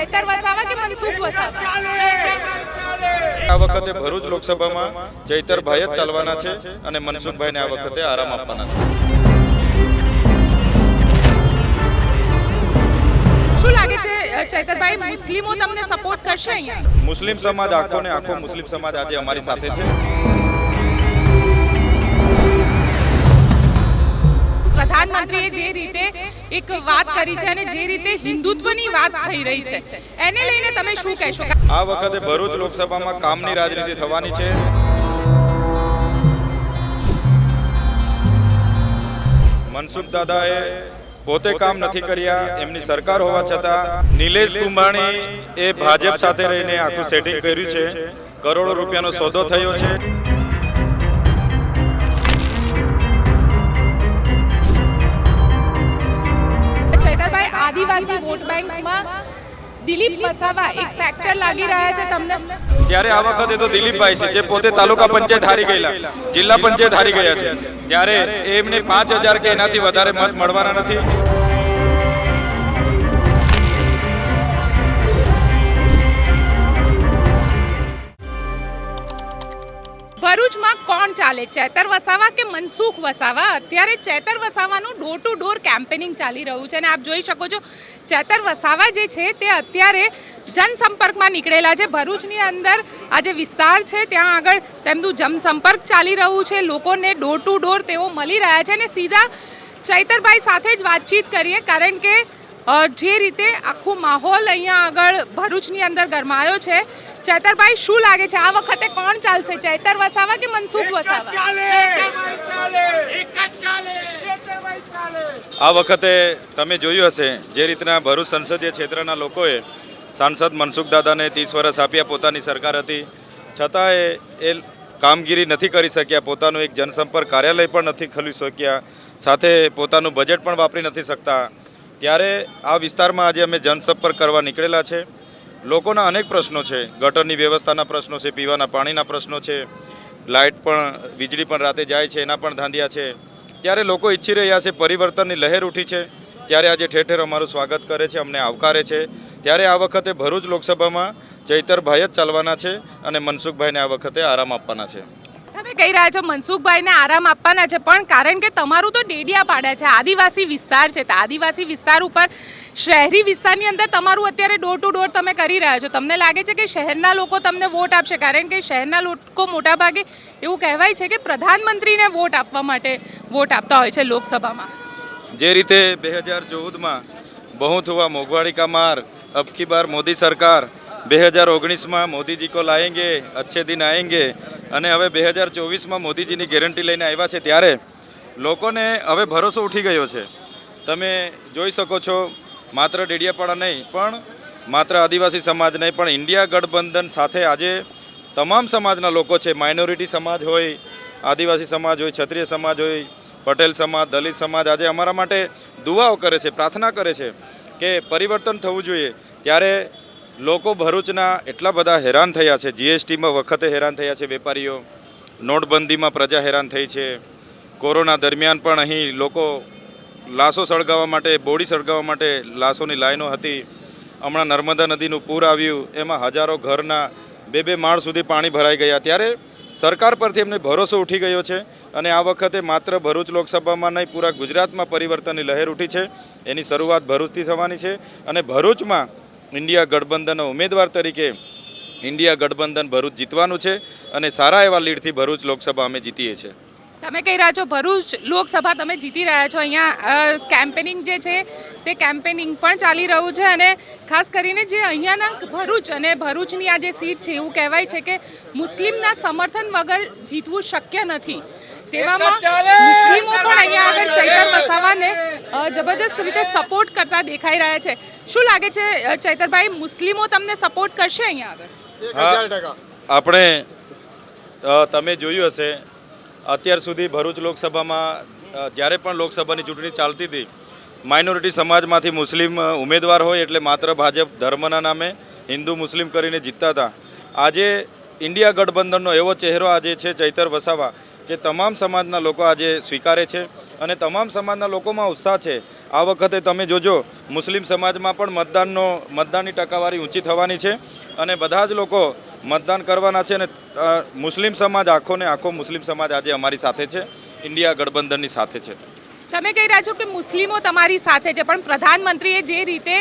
ચૈતર વસાવા કે મનસુખ વસાવા? આ વખતે ભરૂચ લોકસભામાં ચૈતરભાઈ જ ચાલવાના છે અને મનસુખભાઈને આ વખતે આરામ આપવાના છે. શું લાગે છે ચૈતરભાઈ મુસ્લિમો તમને સપોર્ટ કરશે અહીંયા? મુસ્લિમ સમાજ આખો ને આખો મુસ્લિમ સમાજ આજે અમારી સાથે છે. પ્રધાનમંત્રીએ જે રીતે એક વાત કરી છે અને જે રીતે હિન્દુત્વની વાત થઈ રહી છે. એને લઈને તમે શું કહેશો? આ વખતે ભરૂચ લોકસભામાં કામની રાજનીતિ થવાની છે. મનસુખ દાદાએ પોતે કામ નથી કર્યા, એમની સરકાર હોવા છતાં નિલેશ કુંભાણી એ ભાજપ સાથે રહીને આખું સેટિંગ કર્યું છે. કરોડો રૂપિયાનો સોદો થયો છે. આદિવાસી વોટ બેંકમાં દિલીપ વસાવા એક ફેક્ટર લાગી રહ્યા છે તમને? ત્યારે આ વખતે તો દિલીપભાઈ છે જે પોતે તાલુકા પંચાયત હારી ગયેલા જિલ્લા પંચાયત હારી ગયા છે. ત્યારે એમને પાંચ હજાર કે એનાથી વધારે મત મળવાના નથી. ભરૂચમાં કોણ ચાલે? ચેતર વસાવા કે મનસુખ વસાવા? અત્યારે ચેતર વસાવાનું ડોર ટુ ડોર કેમ્પેનિંગ ચાલી રહ્યું છે અને આપ જોઈ શકો છો, ચેતર વસાવા જે છે તે અત્યારે જનસંપર્કમાં નીકળેલા છે. ભરૂચની અંદર આ જે વિસ્તાર છે, ત્યાં આગળ તેમનું જનસંપર્ક ચાલી રહ્યું છે. લોકોને ડોર ટુ ડોર તેઓ મળી રહ્યા છે અને સીધા ચૈતરભાઈ સાથે જ વાતચીત કરીએ, કારણ કે જે રીતે આખો માહોલ અહીંયા આગળ ભરૂચની અંદર ગરમાયો છે. ચેતરભાઈ શું લાગે છે? આ વખતે કોણ ચાલશે? ચેતર વસાવા કે મનસુખ વસાવા? આ વખતે તમે જોયું હશે જે રીતના ભરૂચ સંસદીય ક્ષેત્રના લોકોએ સાંસદ મનસુખ દાદાને ત્રીસ વર્ષ આપ્યા પોતાની સરકાર હતી. છતાંય એ કામગીરી નથી કરી શક્યા પોતાનું એક જનસંપર્ક કાર્યાલય પણ નથી ખોલી શક્યા. સાથે પોતાનું બજેટ પણ વાપરી નથી શકતા. ત્યારે આ વિસ્તારમાં આજે અમે જનસંપર્ક કરવા નીકળેલા છે. લોકોના અનેક પ્રશ્નો છે. ગટરની વ્યવસ્થાના પ્રશ્નો છે, પીવાના પાણીના પ્રશ્નો છે, લાઇટ પણ, વીજળી પણ રાતે જાય છે, એના પણ ધાંધિયા છે. ત્યારે લોકો ઈચ્છી રહ્યા છે પરિવર્તનની લહેર ઉઠી છે. ત્યારે આજે ઠેર ઠેર અમારું સ્વાગત કરે છે, અમને આવકારે છે. ત્યારે આ વખતે ભરૂચ લોકસભામાં ચૈતરભાઈ જ ચાલવાના છે અને મનસુખભાઈને આ વખતે આરામ આપવાના છે. તમે કહી રહ્યા છો મનસુખભાઈને આરામ આપવાના છે, પણ કારણ કે તમારું તો ડેડિયા પાડા છે, આદિવાસી વિસ્તાર છે, તો આદિવાસી વિસ્તાર ઉપર શહેરી વિસ્તારની અંદર તમારું અત્યારે ડોર ટુ ડોર તમે કરી રહ્યા છો. તમને લાગે છે કે શહેરના લોકો તમને વોટ આપશે? કારણ કે શહેરના લોકો મોટાભાગે એવું કહેવાય છે કે પ્રધાનમંત્રીને વોટ આપવા માટે વોટ આપતા હોય છે લોકસભામાં. જે રીતે બે હજાર ચૌદમાં બહુ થવા મોંઘવાડી કા માર, અબકી બાર મોદી સરકાર બે હજાર ઓગણીસમાં મોદીજી કો લાએંગે અચ્છે દિન આએંગે અને હવે બે હજાર ચોવીસમાં મોદીજીની ગેરંટી લઈને આવ્યા છે ત્યારે લોકોને હવે ભરોસો ઉઠી ગયો છે. તમે જોઈ શકો છો, માત્ર ડેડિયાપાડા નહીં, પણ માત્ર આદિવાસી સમાજ નહીં, પણ ઇન્ડિયા ગઠબંધન સાથે આજે તમામ સમાજના લોકો છે. માઇનોરિટી સમાજ હોય, આદિવાસી સમાજ હોય, ક્ષત્રિય સમાજ હોય, પટેલ સમાજ, દલિત સમાજ આજે અમારા માટે દુઆઓ કરે છે, પ્રાર્થના કરે છે કે પરિવર્તન થવું જોઈએ. ત્યારે લોકો ભરૂચના એટલા બધા હેરાન થયા છે. જીએસટીમાં વખતે હેરાન થયા છે વેપારીઓ. નોટબંધીમાં પ્રજા હેરાન થઈ છે. કોરોના દરમિયાન પણ અહીં લોકો લાશો સળગાવવા માટે, બોડી સળગાવવા માટે લાશોની લાઈનો હતી. હમણાં નર્મદા નદીનું પૂર આવ્યું. એમાં હજારો ઘરના બે બે માળ સુધી પાણી ભરાઈ ગયા. ત્યારે સરકાર પરથી એમને ભરોસો ઉઠી ગયો છે અને આ વખતે માત્ર ભરૂચ લોકસભામાં નહીં, પૂરા ગુજરાતમાં પરિવર્તનની લહેર ઉઠી છે. એની શરૂઆત ભરૂચથી થવાની છે અને ભરૂચમાં ઇન્ડિયા ગઠબંધનના ઉમેદવાર તરીકે ઇન્ડિયા ગઠબંધન ભરૂચ જીતવાનું છે અને સારા એવા લીડથી ભરૂચ લોકસભા અમે જીતીએ છીએ. તમે કહી રહ્યા છો ભરૂચ લોકસભા તમે જીતી રહ્યા છો. અહીંયા કેમ્પેનિંગ જે છે તે કેમ્પેનિંગ પણ ચાલી રહ્યું છે અને ખાસ કરીને જે અહીંયાના ભરૂચ અને ભરૂચની આ જે સીટ છે એવું કહેવાય છે કે મુસ્લિમના સમર્થન વગર જીતવું શક્ય નથી. તેવામાં મુસ્લિમો પણ અહીંયા આગળ ચૈતર વસાવાને જબરજસ્ત રીતે સપોર્ટ કરતા દેખાઈ રહ્યા છે. શું લાગે છે ચૈતરભાઈ મુસ્લિમો તમને સપોર્ટ કરશે અહીંયા આગળ? આપણે તમે જોયું હશે અત્યાર સુધી ભરૂચ લોકસભામાં જ્યારે પણ લોકસભાની ચૂંટણી ચાલતી હતી માઇનોરિટી સમાજમાંથી મુસ્લિમ ઉમેદવાર હોય એટલે માત્ર ભાજપ ધર્મના નામે હિન્દુ મુસ્લિમ કરીને જીતતા હતા. આજે ઇન્ડિયા ગઠબંધનનો એવો ચહેરો આજે છે ચૈતર વસાવા કે તમામ સમાજના લોકો આજે સ્વીકારે છે. અને તમામ સમાજના લોકોમાં ઉત્સાહ છે. આ વખતે તમે જોજો, મુસ્લિમ સમાજમાં પણ મતદાનનો, મતદાનની ટકાવારી ઊંચી થવાની છે અને બધા જ લોકો મતદાન કરવાના છે અને મુસ્લિમ સમાજ આખો ને આખો મુસ્લિમ સમાજ આજે અમારી સાથે છે. ઇન્ડિયા ગઠબંધનની સાથે છે. તમે કહી રહ્યા છો કે મુસ્લિમો તમારી સાથે છે, પણ પ્રધાનમંત્રીએ જે રીતે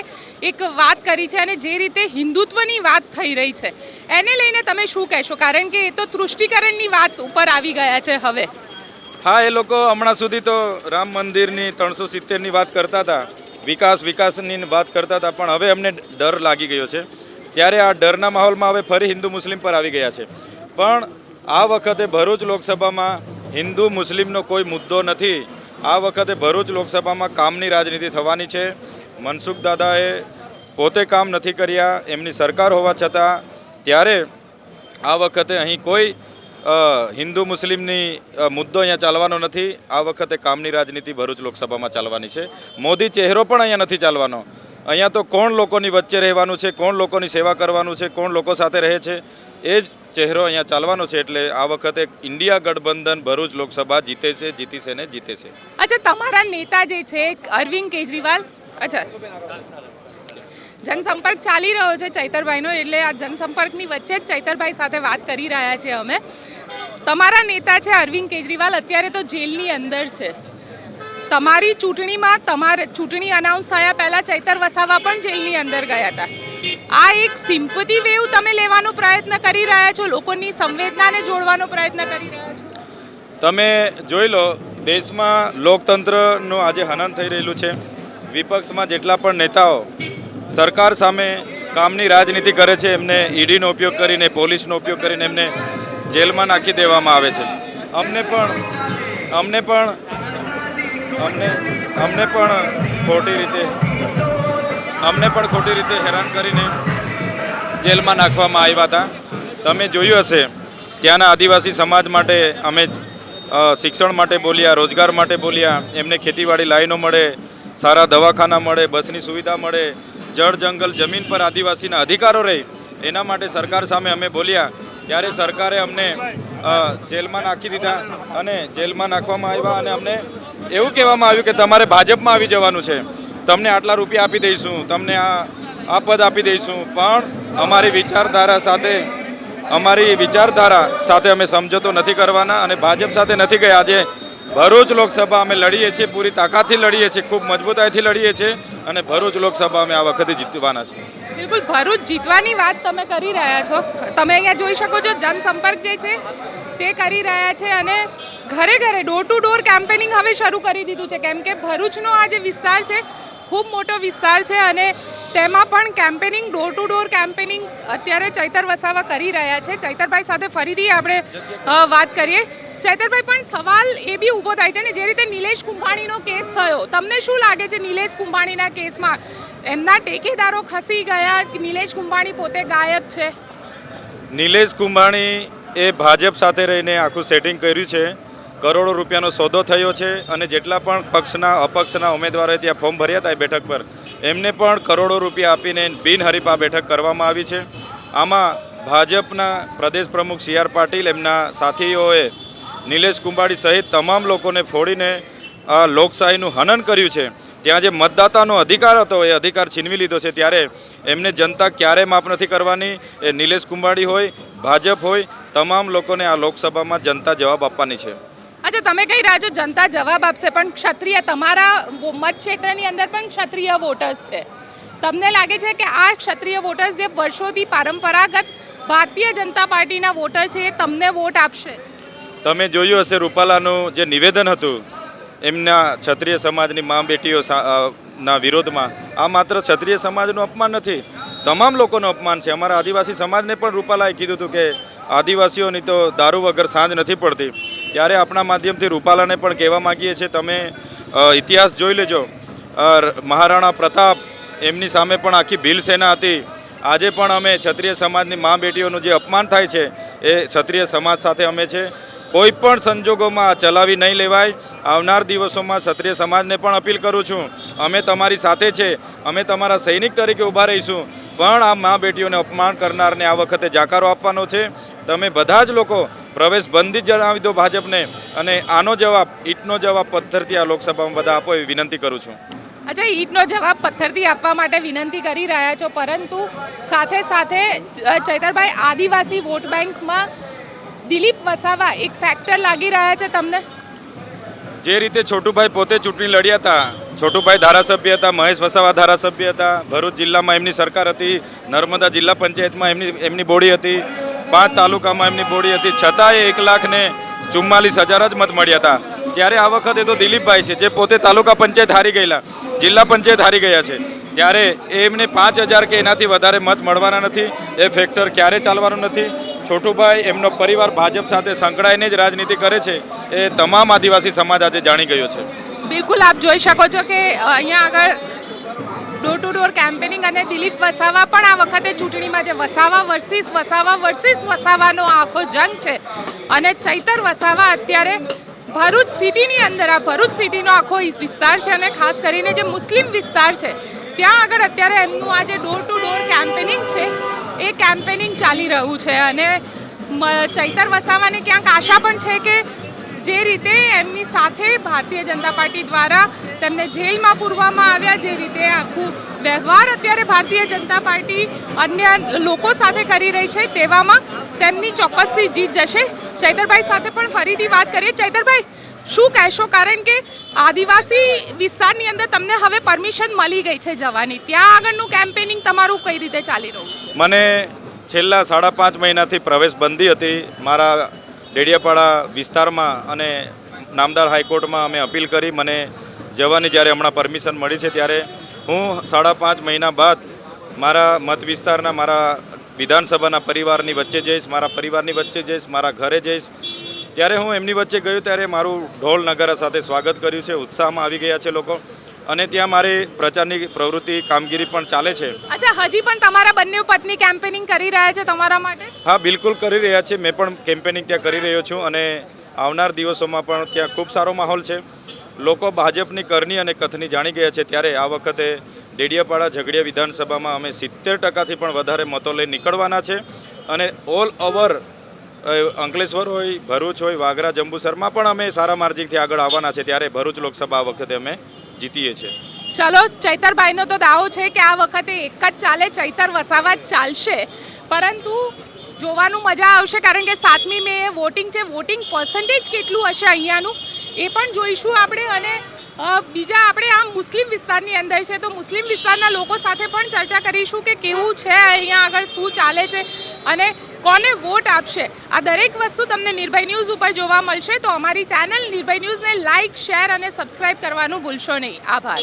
એક વાત કરી છે અને જે રીતે હિન્દુત્વની વાત થઈ રહી છે, એને લઈને તમે શું કહેશો? કારણ કે એ તો તૃષ્ટિકરણની વાત ઉપર આવી ગયા છે હવે. હા, એ લોકો હમણાં સુધી તો રામ મંદિરની ત્રણસો સિત્તેરની વાત કરતા હતા. વિકાસ વિકાસની વાત કરતા હતા, પણ હવે અમને ડર લાગી ગયો છે. ત્યારે આ ડરના માહોલમાં હવે ફરી હિન્દુ મુસ્લિમ પર આવી ગયા છે. પણ આ વખતે ભરૂચ લોકસભામાં હિન્દુ મુસ્લિમનો કોઈ મુદ્દો નથી. આ વખતે ભરૂચ લોકસભામાં કામની રાજનીતિ થવાની છે. મનસુખ દાદાએ પોતે કામ નથી કર્યા, એમની સરકાર હોવા છતાં, ત્યારે આ વખતે અહીં કોઈ હિન્દુ મુસ્લિમની મુદ્દો અહીંયા ચાલવાનો નથી. આ વખતે કામની રાજનીતિ ભરૂચ લોકસભામાં ચાલવાની છે. મોદી ચહેરો પણ અહીંયા નથી ચાલવાનો. અહીંયા તો કોણ લોકોની વચ્ચે રહેવાનું છે, કોણ લોકોની સેવા કરવાનું છે, કોણ લોકો સાથે રહે છે, એ જ ચહેરો અહીંયા ચાલવાનો છે. એટલે આ વખતે ઇન્ડિયા ગઠબંધન ભરૂચ લોકસભા જીતે છે જીતી છે ને જીતે છે. અચ્છા, તમારા નેતા જે છે, અરવિંદ કેજરીવાલ? અચ્છા. જનસંપર્ક ચાલી રહ્યો છે ચૈતરભાઈનો, એટલે આ જનસંપર્કની વચ્ચે જ ચૈતરભાઈ સાથે વાત કરી રહ્યા છે અમે. તમારા નેતા છે અરવિંદ કેજરીવાલ, અત્યારે તો જેલની અંદર છે. તમારી ચૂંટણીમાં તમારે, ચૂંટણી અનાઉન્સ થયા પહેલાં ચૈતર વસાવા પણ જેલની અંદર ગયા હતા. આ એક સિમ્પતિ વેવ તમે લેવાનો પ્રયત્ન કરી રહ્યા છો, લોકોની સંવેદનાને જોડવાનો પ્રયત્ન કરી રહ્યા છો? તમે જોઈ લો, દેશમાં લોકતંત્રનું આજે હનન થઈ રહેલું છે. વિપક્ષમાં જેટલા પણ નેતાઓ સરકાર સામે કામની રાજનીતિ કરે છે, એમને ઈડીનો ઉપયોગ કરીને, પોલીસનો ઉપયોગ કરીને એમને જેલમાં નાખી દેવામાં આવે છે. અમને પણ અમને પણ, અમને અમને પણ ખોટી રીતે, અમને પણ ખોટી રીતે હેરાન કરીને જેલમાં નાખવામાં આવ્યા હતા. તમે જોયું હશે, ત્યાંના આદિવાસી સમાજ માટે અમે શિક્ષણ માટે બોલ્યા, રોજગાર માટે બોલ્યા, એમને ખેતીવાડી લાઈનો મળે, સારા દવાખાના મળે, બસની સુવિધા મળે જળ જંગલ જમીન પર આદિવાસીના અધિકારો રહે, એના માટે સરકાર સામે અમે બોલ્યા. ત્યારે સરકારે અમને જેલમાં નાખી દીધા અને જેલમાં નાખવામાં આવ્યા અને અમને એવું કહેવામાં આવ્યું કે તમારે ભાજપમાં આવી જવાનું છે. તમને આટલા રૂપિયા આપી દઈશું, તમને આ આ પદ આપી દઈશું, પણ અમારી વિચારધારા સાથે, અમારી વિચારધારા સાથે અમે સમજૂતો નથી કરવાના અને ભાજપ સાથે નથી ગયા. આજે ભરૂચ લોકસભા અમે લડીએ છીએ, પૂરી તાકાતથી લડીએ છીએ, ખૂબ મજબૂતાઈથી લડીએ છીએ અને ભરૂચ લોકસભા અમે આ વખતે જીતવાના છીએ. બિલકુલ, ભરૂચ જીતવાની વાત તમે કરી રહ્યા છો. તમે અહીંયા જોઈ શકો છો, જનસંપર્ક જે છે તે કરી રહ્યા છે અને ઘરે ઘરે ડોર ટુ ડોર કેમ્પેનિંગ હવે શરૂ કરી દીધું છે. કેમ કે ભરૂચનો આ જે વિસ્તાર છે, ખૂબ મોટો વિસ્તાર છે અને તેમાં પણ campaigning door to door campaigning અત્યારે ચૈતર વસાવા કરી રહ્યા છે. ચૈતરભાઈ સાથે ફરીથી આપણે વાત કરીએ. ચૈતરભાઈ, પણ સવાલ એ બી ઊભો થાય છે ને, જે રીતે નિલેશ કુંભાણીનો કેસ થયો, તમને શું લાગે છે નિલેશ કુંભાણીના કેસમાં? એમના ટેકેદારો ખસી ગયા, નિલેશ કુંભાણી પોતે ગાયબ છે? નિલેશ કુંભાણી એ ભાજપ સાથે રહીને આખું સેટિંગ કર્યું છે. કરોડો રૂપિયાનો સોદો થયો છે અને જેટલા પણ પક્ષના, અપક્ષના ઉમેદવારોએ ત્યાં ફોર્મ ભર્યા હતા એ બેઠક પર, એમને પણ કરોડો રૂપિયા આપીને બિનહરીફ આ બેઠક કરવામાં આવી છે. આમાં ભાજપના પ્રદેશ પ્રમુખ સી આર પાટીલ, એમના સાથીઓએ નિલેશ કુંભાણી સહિત તમામ લોકોને ફોડીને આ લોકશાહીનું હનન કર્યું છે. ત્યાં જે મતદાતાનો અધિકાર હતો, એ અધિકાર છીનવી લીધો છે, ત્યારે એમને જનતા ક્યારે માફ નથી કરવાની? એ નિલેશ કુંભાણી હોય, ભાજપ હોય, તમામ લોકોને આ લોકસભામાં જનતા જવાબ આપવાની છે. અચ્છા, તમે કહી રાજો જનતા જવાબ આપશે, પણ ક્ષત્રિય તમારા મતક્ષેત્રની મત ક્ષેત્રની અંદર પણ ક્ષત્રિય વોટર્સ છે. તમને લાગે છે કે આ ક્ષત્રિય વોટર્સ જે વર્ષોથી પરંપરાગત ભારતીય જનતા પાર્ટીના વોટર છે, એ તમને વોટ આપશે? તમે જોયું હશે રૂપાલાનું જે નિવેદન હતું, એમના ક્ષત્રિય સમાજની મા બેટીઓ ના વિરોધમાં. આ માત્ર ક્ષત્રિય સમાજનું અપમાન નથી, તમામ લોકોનું અપમાન છે. અમારા આદિવાસી સમાજને પણ રૂપાલાએ કીધું હતું કે આદિવાસીઓની તો દારૂ વગર સાંજ નથી પડતી. ત્યારે આપણા માધ્યમથી રૂપાલાને પણ કહેવા માગીએ છીએ, તમે ઇતિહાસ જોઈ લેજો. મહારાણા પ્રતાપ એમની સામે પણ આખી ભીલ સેના હતી. આજે પણ અમે ક્ષત્રિય સમાજની મા બેટીઓનું જે અપમાન થાય છે, એ ક્ષત્રિય સમાજ સાથે અમે છે. કોઈ પણ સંજોગોમાં ચલાવી નહીં લેવાય. આવનાર દિવસોમાં ક્ષત્રિય સમાજને પણ અપીલ કરું છું. અમે તમારી સાથે છે. અમે તમારા સૈનિક તરીકે ઊભા રહીશું. પણ આ મા બેટીઓને અપમાન કરનારને આ વખતે જાકારો આપવાનો છે. તમે બધા જ લોકો પ્રવેશ બંધી જણાવી દો ભાજપને. અને આનો જવાબ, ઈટનો જવાબ પથ્થરથી આ લોકસભામાં બધા આપો એવી વિનંતી કરું છું. અચ્છા, ઈટનો જવાબ પથ્થરથી આપવા માટે વિનંતી કરી રહ્યા છો. પરંતુ સાથે સાથે ચૈતરભાઈ, આદિવાસી વોટ બેંકમાં દિલીપ વસાવા, એક ફેક્ટર લાગી રહ્યા છે તમને? જે રીતે છોટુભાઈ પોતે ચૂંટણી લડ્યા હતા, છોટુભાઈ ધારાસભ્ય હતા, મહેશ વસાવા ધારાસભ્ય હતા, ભરૂચ જિલ્લામાં એમની સરકાર હતી, નર્મદા જિલ્લા પંચાયતમાં એમની એમની બોડી હતી, પાંચ તાલુકામાં એમની બોડી હતી છતાંય એક લાખ ને ચુમ્માલીસ હજાર જ મત મળ્યા હતા. ત્યારે આ વખતે તો દિલીપભાઈ છે, જે પોતે તાલુકા પંચાયત હારી ગયેલા, જિલ્લા પંચાયત હારી ગયા છે. ત્યારે એમને પાંચ હજાર કે એનાથી વધારે મત મળવાના નથી, એ ફેક્ટર ક્યારે ચાલવાનું નથી છોટુભાઈ, એમનો પરિવાર ભાજપ સાથે સંકળાઈને જ રાજનીતિ કરે છે, એ તમામ આદિવાસી સમાજ આજે જાણી ગયો છે. બિલકુલ આપ જોઈ શકો છો કે અહીંયા આગળ ડોર ટુ ડોર કેમ્પેનિંગ અને દિલીપ વસાવા પણ આ વખતે ચૂંટણીમાં જે વસાવા વર્સિસ વસાવા વર્સિસ વસાવાનો આખો જંગ છે. અને ચૈતર વસાવા અત્યારે ભરૂચ સિટીની અંદર, આ ભરૂચ સિટીનો આખો વિસ્તાર છે અને ખાસ કરીને જે મુસ્લિમ વિસ્તાર છે, ત્યાં આગળ અત્યારે એમનું આ જે ડોર ટુ ડોર કેમ્પેનિંગ છે એ કેમ્પેનિંગ ચાલી રહ્યું છે અને ચૈતર વસાવાને ક્યાંક આશા પણ છે કે જે રીતે એમની સાથે ભારતીય જનતા પાર્ટી દ્વારા તેમને જેલમાં પૂરવામાં આવ્યા, જે રીતે આખું વ્યવહાર અત્યારે ભારતીય જનતા પાર્ટી અન્ય લોકો સાથે કરી રહી છે, તેવામાં તેમની ચોક્કસથી જીત જશે. ચૈતરભાઈ સાથે પણ ફરીથી વાત કરીએ. ચૈતરભાઈ, શું કહેશો? કારણ કે આદિવાસી વિસ્તારની અંદર તમને હવે પરમિશન મળી ગઈ છે જવાની. ત્યાં આગળનું કેમ્પેનિંગ તમારું કઈ રીતે ચાલી રહ્યું? મને છેલ્લા સાડા પાંચ મહિનાથી પ્રવેશ બંધી હતી. મારા ડેડિયાપાડા વિસ્તારમાં અને નામદાર હાઈકોર્ટમાં અમે અપીલ કરી, મને જવાની જ્યારે હમણાં પરમિશન મળી છે ત્યારે હું સાડા પાંચ મહિના બાદ મારા મત વિસ્તારના, મારા વિધાનસભાના પરિવારની વચ્ચે જઈશ, મારા પરિવારની વચ્ચે જઈશ, મારા ઘરે જઈશ. ત્યારે હું એમની વચ્ચે ગયો ત્યારે મારું ઢોલ નગારા સાથે સ્વાગત કર્યું છે. ઉત્સાહમાં આવી ગયા છે લોકો. અને ત્યાં મારી પ્રચારની પ્રવૃત્તિ કામગીરી પણ ચાલે છે. અચ્છા હજી પણ તમારા બંને પત્ની કેમ્પેનિંગ કરી રહ્યા છે તમારા માટે? હા બિલકુલ કરી રહ્યા છે. મેં પણ કેમ્પેનિંગ ત્યાં કરી રહ્યો છું અને આવનાર દિવસોમાં પણ ત્યાં ખૂબ સારો માહોલ છે. લોકો ભાજપની કરની અને કથની જાણી ગયા છે. ત્યારે આ વખતે ડેડિયાપાડા ઝઘડિયા વિધાનસભામાં અમે સિત્તેર ટકાથી પણ વધારે મતો લઈ નીકળવાના છે. અને ઓલ ઓવર અંકલેશ્વર હોય ભરૂચ હોય વાગરા જંબુસરમાં પણ અમે સારા માર્જિનથી આગળ આવવાના છે. ત્યારે ભરૂચ લોકસભા આ વખતે અમે જીતીએ છીએ ચલો, ચૈતરભાઈનો તો દાવો છે કે આ વખતે એક જ ચાલે, ચૈતર વસાવા જ ચાલશે. પરંતુ જોવાનું મજા આવશે કારણ કે સાતમી મે વોટિંગ છે. વોટિંગ પર્સન્ટેજ કેટલું હશે અહીંયાનું એ પણ જોઈશું આપણે અને બીજા આપણે આમ મુસ્લિમ વિસ્તારની અંદર છે તો મુસ્લિમ વિસ્તારના લોકો સાથે પણ ચર્ચા કરીશું કે કેવું છે અહીંયા આગળ, શું ચાલે છે અને કોને વોટ આપશે? આ દરેક વસ્તુ તમને નિર્ભય ન્યૂઝ ઉપર જોવા મળશે. તો અમારી ચેનલ નિર્ભય ન્યૂઝને લાઇક શેર અને સબસ્ક્રાઇબ કરવાનું ભૂલશો નહીં. આભાર.